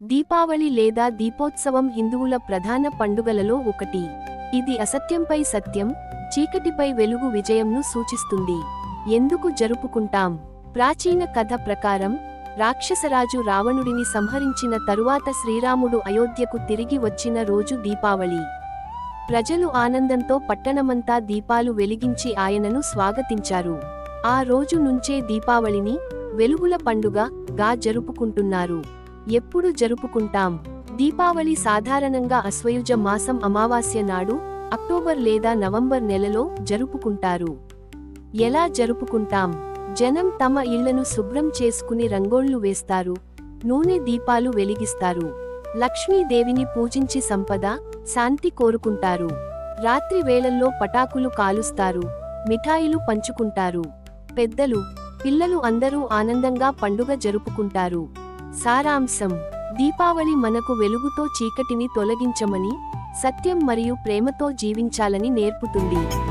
దీపావళి లేదా దీపోత్సవం హిందువుల ప్రధాన పండుగలలో ఒకటి. ఇది అసత్యంపై సత్యం చీకటిపై వెలుగు విజయంను సూచిస్తుంది. ఎందుకు జరుపుకుంటాం? ప్రాచీన కథ ప్రకారం రాక్షసరాజు రావణుడిని సంహరించిన తరువాత శ్రీరాముడు అయోధ్యకు తిరిగి వచ్చిన రోజు దీపావళి. ప్రజలు ఆనందంతో పట్టణమంతా దీపాలు వెలిగించి ఆయనను స్వాగతించారు. ఆ రోజు నుంచే దీపావళిని వెలుగుల పండుగ గా జరుపుకుంటున్నారు. ఎప్పుడు జరుపుకుంటాం? దీపావళి సాధారణంగా అశ్వయుజ మాసం అమావాస్య నాడు అక్టోబర్ లేదా నవంబర్ నెలలో జరుపుకుంటారు. ఎలా జరుపుకుంటాం? జనం తమ ఇళ్ళను శుభ్రం చేసుకుని రంగోళ్ళు వేస్తారు నూనె దీపాలు వెలిగిస్తారు. లక్ష్మీదేవిని పూజించి సంపద శాంతి కోరుకుంటారు. రాత్రి వేళల్లో పటాకులు కాలుస్తారు మిఠాయిలు పంచుకుంటారు. పెద్దలు పిల్లలు అందరూ ఆనందంగా పండుగ జరుపుకుంటారు. సారాంశం. దీపావళి మనకు వెలుగుతో చీకటిని తొలగించమని సత్యం మరియు ప్రేమతో జీవించాలని నేర్పుతుంది.